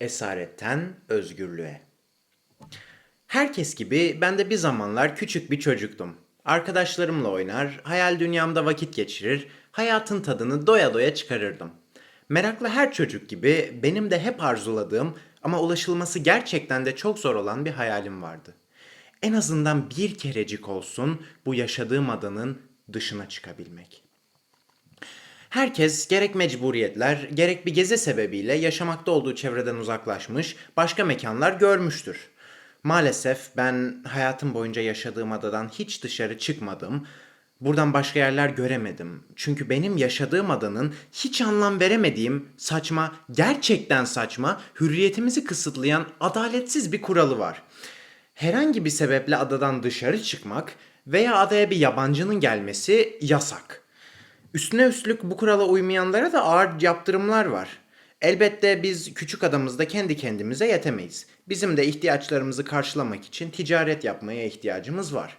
Esaretten özgürlüğe. Herkes gibi ben de bir zamanlar küçük bir çocuktum. Arkadaşlarımla oynar, hayal dünyamda vakit geçirir, hayatın tadını doya doya çıkarırdım. Meraklı her çocuk gibi benim de hep arzuladığım ama ulaşılması gerçekten de çok zor olan bir hayalim vardı. En azından bir kerecik olsun bu yaşadığım adanın dışına çıkabilmek. Herkes gerek mecburiyetler, gerek bir gezi sebebiyle yaşamakta olduğu çevreden uzaklaşmış, başka mekanlar görmüştür. Maalesef ben hayatım boyunca yaşadığım adadan hiç dışarı çıkmadım. Buradan başka yerler göremedim. Çünkü benim yaşadığım adanın hiç anlam veremediğim saçma, gerçekten saçma, hürriyetimizi kısıtlayan adaletsiz bir kuralı var. Herhangi bir sebeple adadan dışarı çıkmak veya adaya bir yabancının gelmesi yasak. Üstüne üstlük bu kurala uymayanlara da ağır yaptırımlar var. Elbette biz küçük adamızda kendi kendimize yetemeyiz. Bizim de ihtiyaçlarımızı karşılamak için ticaret yapmaya ihtiyacımız var.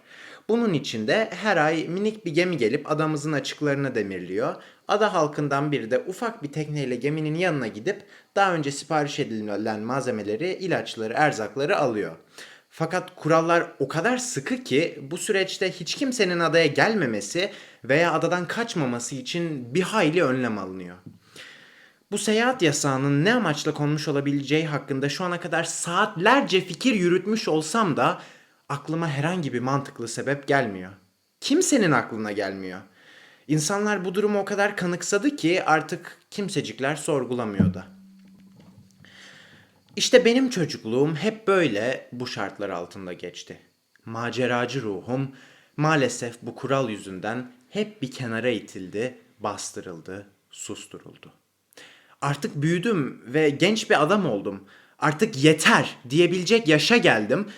Bunun için de her ay minik bir gemi gelip adamızın açıklarına demirliyor. Ada halkından biri de ufak bir tekneyle geminin yanına gidip daha önce sipariş edilen malzemeleri, ilaçları, erzakları alıyor. Fakat kurallar o kadar sıkı ki bu süreçte hiç kimsenin adaya gelmemesi veya adadan kaçmaması için bir hayli önlem alınıyor. Bu seyahat yasağının ne amaçla konmuş olabileceği hakkında şu ana kadar saatlerce fikir yürütmüş olsam da aklıma herhangi bir mantıklı sebep gelmiyor. Kimsenin aklına gelmiyor. İnsanlar bu durumu o kadar kanıksadı ki artık kimsecikler sorgulamıyor da. İşte benim çocukluğum hep böyle bu şartlar altında geçti. Maceracı ruhum maalesef bu kural yüzünden hep bir kenara itildi, bastırıldı, susturuldu. Artık büyüdüm ve genç bir adam oldum. Artık yeter diyebilecek yaşa geldim.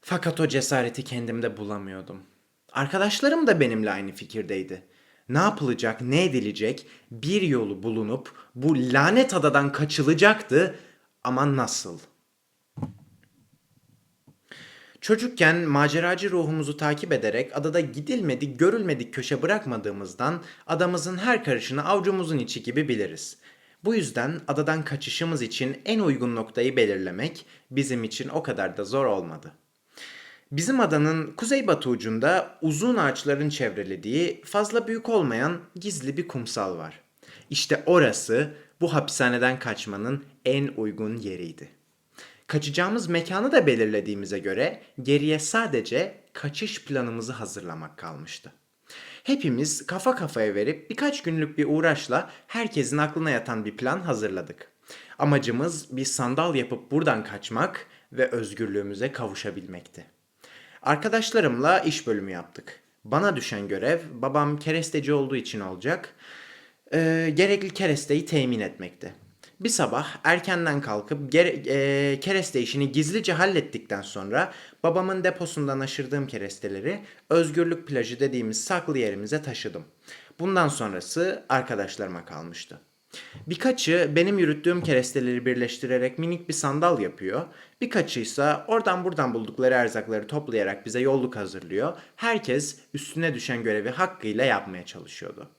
Fakat o cesareti kendimde bulamıyordum. Arkadaşlarım da benimle aynı fikirdeydi. Ne yapılacak, ne edilecek bir yolu bulunup bu lanet adadan kaçılacaktı ama nasıl? Çocukken maceracı ruhumuzu takip ederek adada gidilmedik, görülmedik köşe bırakmadığımızdan adamızın her karışını avucumuzun içi gibi biliriz. Bu yüzden adadan kaçışımız için en uygun noktayı belirlemek bizim için o kadar da zor olmadı. Bizim adanın kuzeybatı ucunda uzun ağaçların çevrelediği fazla büyük olmayan gizli bir kumsal var. İşte orası bu hapishaneden kaçmanın en uygun yeriydi. Kaçacağımız mekanı da belirlediğimize göre geriye sadece kaçış planımızı hazırlamak kalmıştı. Hepimiz kafa kafaya verip birkaç günlük bir uğraşla herkesin aklına yatan bir plan hazırladık. Amacımız bir sandal yapıp buradan kaçmak ve özgürlüğümüze kavuşabilmekti. Arkadaşlarımla iş bölümü yaptık. Bana düşen görev babam keresteci olduğu için olacak. Ee, gerekli keresteyi temin etmekti. Bir sabah erkenden kalkıp gere- e, kereste işini gizlice hallettikten sonra babamın deposundan aşırdığım keresteleri Özgürlük Plajı dediğimiz saklı yerimize taşıdım. Bundan sonrası arkadaşlarıma kalmıştı. Birkaçı benim yürüttüğüm keresteleri birleştirerek minik bir sandal yapıyor. Birkaçı ise oradan buradan buldukları erzakları toplayarak bize yolluk hazırlıyor. Herkes üstüne düşen görevi hakkıyla yapmaya çalışıyordu.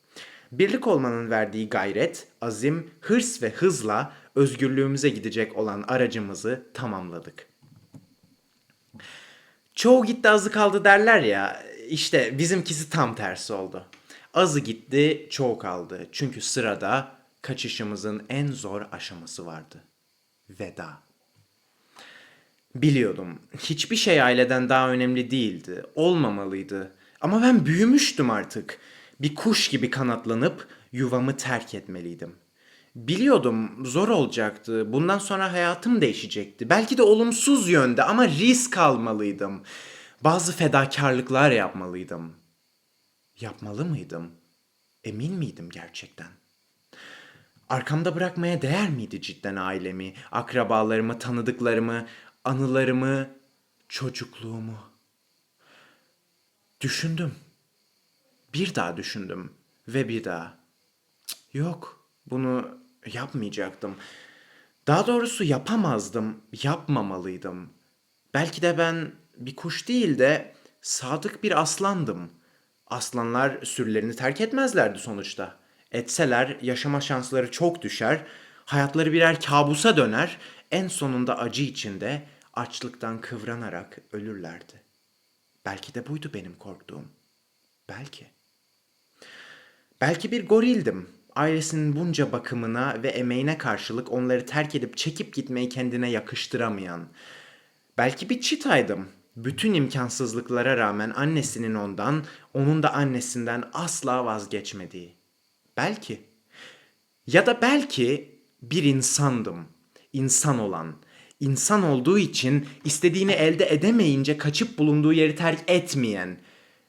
Birlik olmanın verdiği gayret, azim, hırs ve hızla özgürlüğümüze gidecek olan aracımızı tamamladık. Çoğu gitti azı kaldı derler ya. İşte bizimkisi tam tersi oldu. Azı gitti, çoğu kaldı. Çünkü sırada kaçışımızın en zor aşaması vardı. Veda. Biliyordum. Hiçbir şey aileden daha önemli değildi. Olmamalıydı. Ama ben büyümüştüm artık. Bir kuş gibi kanatlanıp yuvamı terk etmeliydim. Biliyordum zor olacaktı. Bundan sonra hayatım değişecekti. Belki de olumsuz yönde ama risk almalıydım. Bazı fedakarlıklar yapmalıydım. Yapmalı mıydım? Emin miydim gerçekten? Arkamda bırakmaya değer miydi cidden ailemi, akrabalarımı, tanıdıklarımı, anılarımı, çocukluğumu? Düşündüm. Bir daha düşündüm ve bir daha. Yok, bunu yapmayacaktım. Daha doğrusu yapamazdım, yapmamalıydım. Belki de ben bir kuş değil de sadık bir aslandım. Aslanlar sürülerini terk etmezlerdi sonuçta. Etseler yaşama şansları çok düşer, hayatları birer kabusa döner, en sonunda acı içinde açlıktan kıvranarak ölürlerdi. Belki de buydu benim korktuğum. Belki. Belki bir gorildim. Ailesinin bunca bakımına ve emeğine karşılık onları terk edip çekip gitmeyi kendine yakıştıramayan. Belki bir çitaydım. Bütün imkansızlıklara rağmen annesinin ondan, onun da annesinden asla vazgeçmediği. Belki. Ya da belki bir insandım. İnsan olan. İnsan olduğu için istediğini elde edemeyince kaçıp bulunduğu yeri terk etmeyen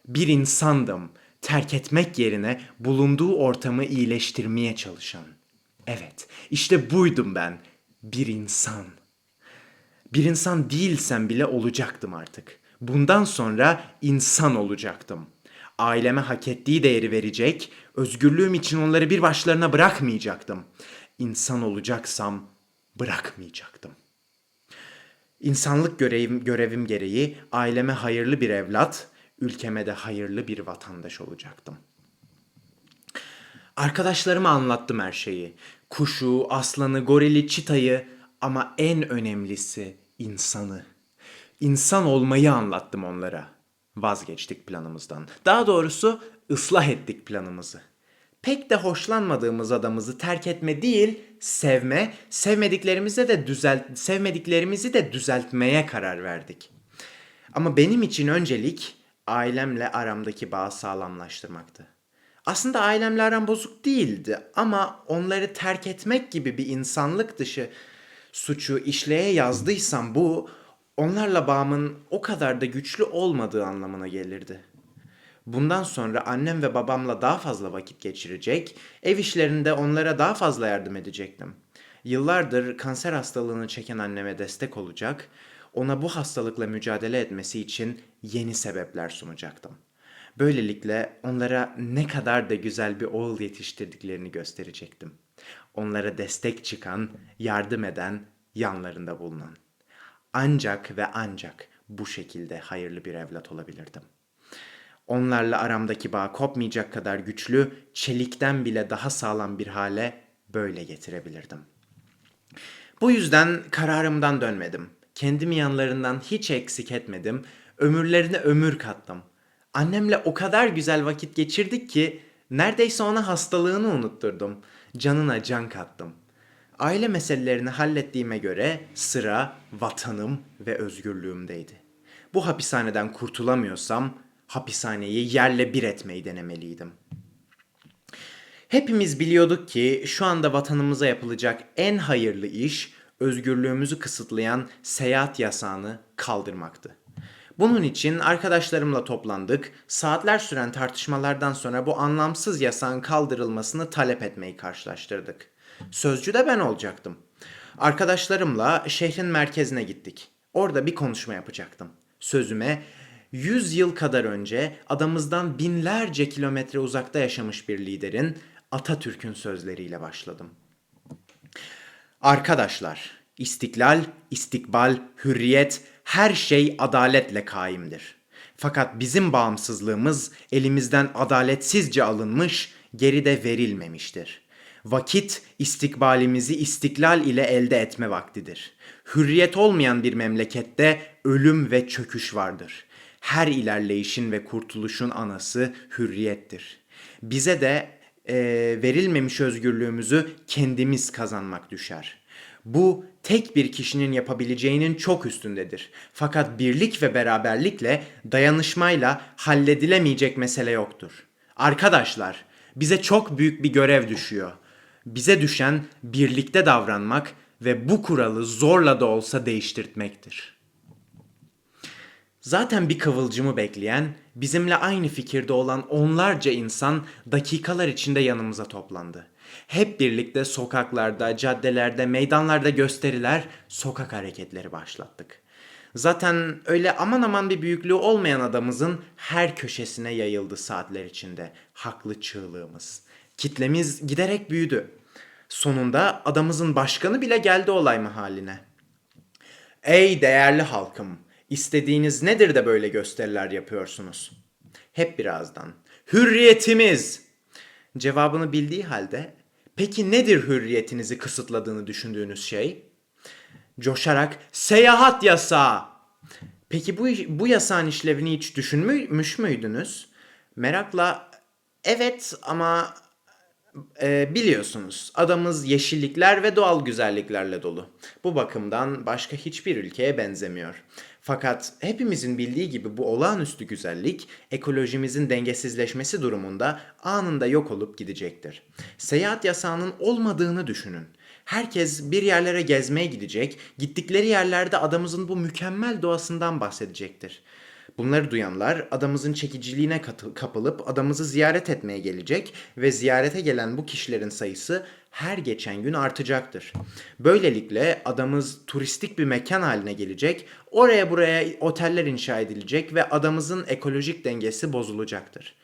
bir insandım. Terk etmek yerine bulunduğu ortamı iyileştirmeye çalışan. Evet, işte buydum ben. Bir insan. Bir insan değilsem bile olacaktım artık. Bundan sonra insan olacaktım. Aileme hak ettiği değeri verecek, özgürlüğüm için onları bir başlarına bırakmayacaktım. İnsan olacaksam bırakmayacaktım. İnsanlık görevim, görevim gereği aileme hayırlı bir evlat, ülkeme de hayırlı bir vatandaş olacaktım. Arkadaşlarıma anlattım her şeyi. Kuşu, aslanı, gorili, çitayı ama en önemlisi insanı. İnsan olmayı anlattım onlara. Vazgeçtik planımızdan. Daha doğrusu ıslah ettik planımızı. Pek de hoşlanmadığımız adamızı terk etme değil, sevme, sevmediklerimizi de düzelt sevmediklerimizi de düzeltmeye karar verdik. Ama benim için öncelik ailemle aramdaki bağı sağlamlaştırmaktı. Aslında ailemle aram bozuk değildi ama onları terk etmek gibi bir insanlık dışı suçu işleye yazdıysam bu onlarla bağımın o kadar da güçlü olmadığı anlamına gelirdi. Bundan sonra annem ve babamla daha fazla vakit geçirecek, ev işlerinde onlara daha fazla yardım edecektim. Yıllardır kanser hastalığını çeken anneme destek olacak, ona bu hastalıkla mücadele etmesi için yeni sebepler sunacaktım. Böylelikle onlara ne kadar da güzel bir oğul yetiştirdiklerini gösterecektim. Onlara destek çıkan, yardım eden, yanlarında bulunan. Ancak ve ancak bu şekilde hayırlı bir evlat olabilirdim. Onlarla aramdaki bağ kopmayacak kadar güçlü, çelikten bile daha sağlam bir hale böyle getirebilirdim. Bu yüzden kararımdan dönmedim. Kendimi yanlarından hiç eksik etmedim. Ömürlerine ömür kattım. Annemle o kadar güzel vakit geçirdik ki neredeyse ona hastalığını unutturdum. Canına can kattım. Aile meselelerini hallettiğime göre sıra vatanım ve özgürlüğümdeydi. Bu hapishaneden kurtulamıyorsam hapishaneyi yerle bir etmeyi denemeliydim. Hepimiz biliyorduk ki şu anda vatanımıza yapılacak en hayırlı iş özgürlüğümüzü kısıtlayan seyahat yasağını kaldırmaktı. Bunun için arkadaşlarımla toplandık. Saatler süren tartışmalardan sonra bu anlamsız yasağın kaldırılmasını talep etmeyi karşılaştırdık. Sözcü de ben olacaktım. Arkadaşlarımla şehrin merkezine gittik. Orada bir konuşma yapacaktım. Sözüme 100 yıl kadar önce adamızdan binlerce kilometre uzakta yaşamış bir liderin Atatürk'ün sözleriyle başladım. Arkadaşlar, istiklal, istikbal, hürriyet her şey adaletle kaimdir. Fakat bizim bağımsızlığımız elimizden adaletsizce alınmış, geride verilmemiştir. Vakit istikbalimizi istiklal ile elde etme vaktidir. Hürriyet olmayan bir memlekette ölüm ve çöküş vardır. Her ilerleyişin ve kurtuluşun anası hürriyettir. Bize de e, verilmemiş özgürlüğümüzü kendimiz kazanmak düşer. Bu tek bir kişinin yapabileceğinin çok üstündedir. Fakat birlik ve beraberlikle, dayanışmayla halledilemeyecek mesele yoktur. Arkadaşlar, bize çok büyük bir görev düşüyor. Bize düşen birlikte davranmak ve bu kuralı zorla da olsa değiştirtmektir. Zaten bir kıvılcımı bekleyen, bizimle aynı fikirde olan onlarca insan dakikalar içinde yanımıza toplandı. Hep birlikte sokaklarda, caddelerde, meydanlarda gösteriler, sokak hareketleri başlattık. Zaten öyle aman aman bir büyüklüğü olmayan adamızın her köşesine yayıldı saatler içinde haklı çığlığımız. Kitlemiz giderek büyüdü. Sonunda adamızın başkanı bile geldi olay mahalline. Ey değerli halkım, istediğiniz nedir de böyle gösteriler yapıyorsunuz? Hep birazdan. Hürriyetimiz. Cevabını bildiği halde peki nedir hürriyetinizi kısıtladığını düşündüğünüz şey? Coşarak seyahat yasağı. Peki bu, bu yasağın işlevini hiç düşünmüş müydünüz? Merakla evet ama e, biliyorsunuz adamız yeşillikler ve doğal güzelliklerle dolu. Bu bakımdan başka hiçbir ülkeye benzemiyor. Fakat hepimizin bildiği gibi bu olağanüstü güzellik ekolojimizin dengesizleşmesi durumunda anında yok olup gidecektir. Seyahat yasağının olmadığını düşünün. Herkes bir yerlere gezmeye gidecek, gittikleri yerlerde adamızın bu mükemmel doğasından bahsedecektir. Bunları duyanlar adamızın çekiciliğine kapılıp adamızı ziyaret etmeye gelecek ve ziyarete gelen bu kişilerin sayısı her geçen gün artacaktır. Böylelikle adamız turistik bir mekan haline gelecek, oraya buraya oteller inşa edilecek ve adamızın ekolojik dengesi bozulacaktır.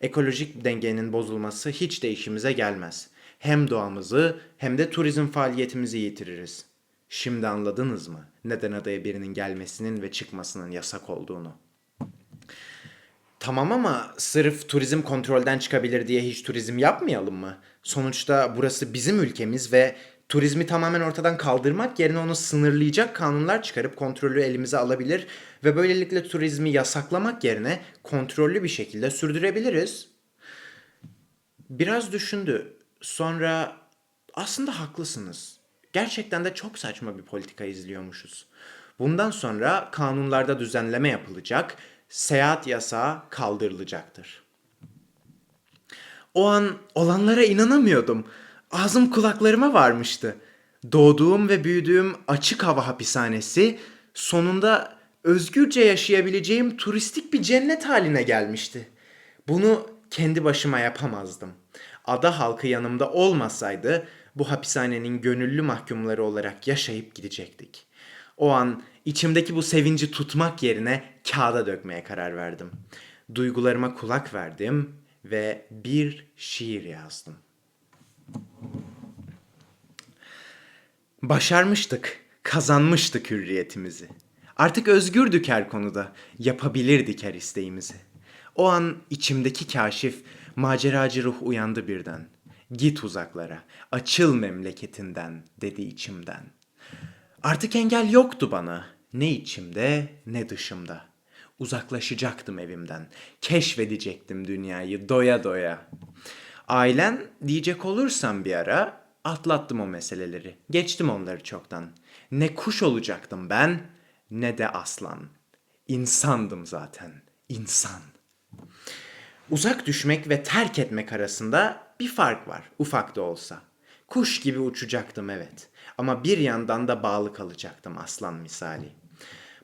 Ekolojik dengenin bozulması hiç de işimize gelmez. Hem doğamızı hem de turizm faaliyetimizi yitiririz. Şimdi anladınız mı neden adaya birinin gelmesinin ve çıkmasının yasak olduğunu? Tamam ama sırf turizm kontrolden çıkabilir diye hiç turizm yapmayalım mı? Sonuçta burası bizim ülkemiz ve turizmi tamamen ortadan kaldırmak yerine onu sınırlayacak kanunlar çıkarıp kontrolü elimize alabilir ve böylelikle turizmi yasaklamak yerine kontrollü bir şekilde sürdürebiliriz. Biraz düşündü. Sonra aslında haklısınız. Gerçekten de çok saçma bir politika izliyormuşuz. Bundan sonra kanunlarda düzenleme yapılacak, seyahat yasağı kaldırılacaktır. O an olanlara inanamıyordum. Ağzım kulaklarıma varmıştı. Doğduğum ve büyüdüğüm açık hava hapishanesi sonunda özgürce yaşayabileceğim turistik bir cennet haline gelmişti. Bunu kendi başıma yapamazdım. Ada halkı yanımda olmasaydı bu hapishanenin gönüllü mahkumları olarak yaşayıp gidecektik. O an içimdeki bu sevinci tutmak yerine kağıda dökmeye karar verdim. Duygularıma kulak verdim ve bir şiir yazdım. Başarmıştık, kazanmıştık hürriyetimizi. Artık özgürdük her konuda, yapabilirdik her isteğimizi. O an içimdeki kaşif, maceracı ruh uyandı birden. Git uzaklara, açıl memleketinden dedi içimden. Artık engel yoktu bana, ne içimde ne dışımda. Uzaklaşacaktım evimden, keşfedecektim dünyayı doya doya. Ailen diyecek olursam bir ara atlattım o meseleleri. Geçtim onları çoktan. Ne kuş olacaktım ben ne de aslan. İnsandım zaten. insan. Uzak düşmek ve terk etmek arasında bir fark var, ufak da olsa. Kuş gibi uçacaktım evet. Ama bir yandan da bağlı kalacaktım aslan misali.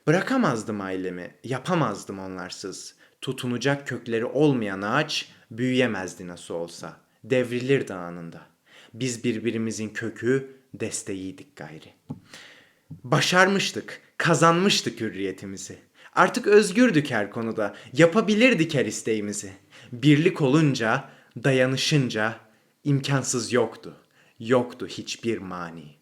Bırakamazdım ailemi, yapamazdım onlarsız. Tutunacak kökleri olmayan ağaç büyüyemezdi nasıl olsa. Devrilirdi anında. Biz birbirimizin kökü, desteğiydik gayri. Başarmıştık, kazanmıştık hürriyetimizi. Artık özgürdük her konuda, yapabilirdik her isteğimizi. Birlik olunca, dayanışınca imkansız yoktu. Yoktu hiçbir mani.